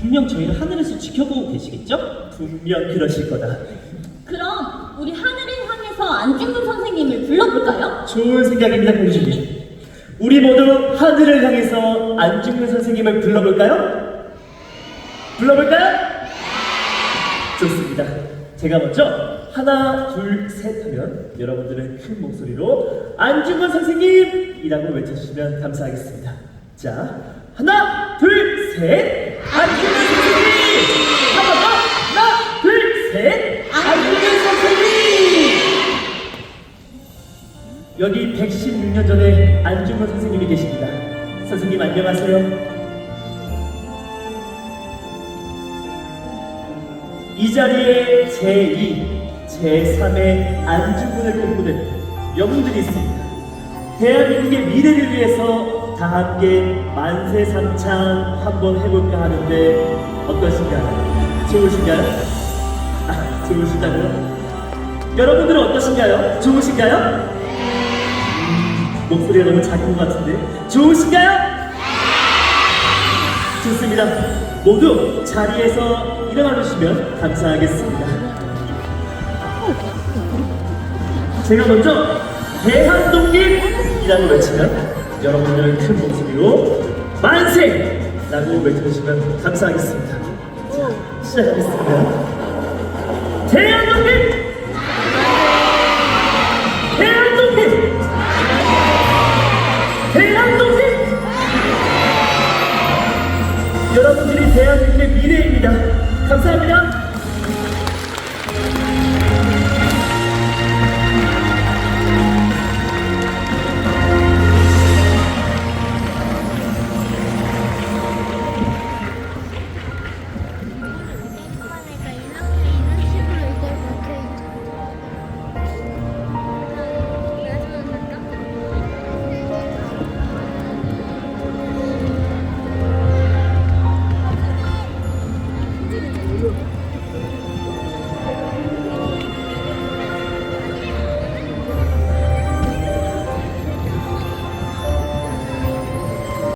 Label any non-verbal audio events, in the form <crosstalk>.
분명 저희를 하늘에서 지켜보고 계시겠죠? 분명 그러실 거다. 그럼 우리 하늘을 향해서 안중근 선생님을 불러볼까요? 좋은 생각입니다, 공주님. 우리 모두 하늘을 향해서 안중근 선생님을 불러볼까요? 불러볼까요? 좋습니다. 제가 먼저 하나, 둘, 셋 하면 여러분들은 큰 목소리로 안중근 선생님이라고 외쳐주시면 감사하겠습니다. 자, 하나, 둘, 셋! 안중근 선생님! 한번 더! 하나, 둘, 셋! 안중근 선생님! 여기 116년 전에 안중근 선생님이 계십니다. 선생님 안녕하세요. 이 자리에 제2, 제3의 안중근을 꿈꾸는 영웅들이 있습니다. 대한민국의 미래를 위해서 다 함께 만세 삼창 한번 해볼까 하는데 어떠신가요? 좋으신가요? 아, <laughs> 좋으시다고요? 여러분들은 어떠신가요? 좋으신가요? 목소리가 너무 작은 것 같은데 좋으신가요? 좋습니다. 모두 자리에서 일어나 주시면 감사하겠습니다. 제가 먼저 대한독립이라고 외치면 여러분들은 큰 목소리로 만세 라고 외쳐주시면 감사하겠습니다. 자, 시작하겠습니다. 대한독립! 대한독립! 대한독립! 여러분들이 대한민국의 미래입니다. 감사합니다.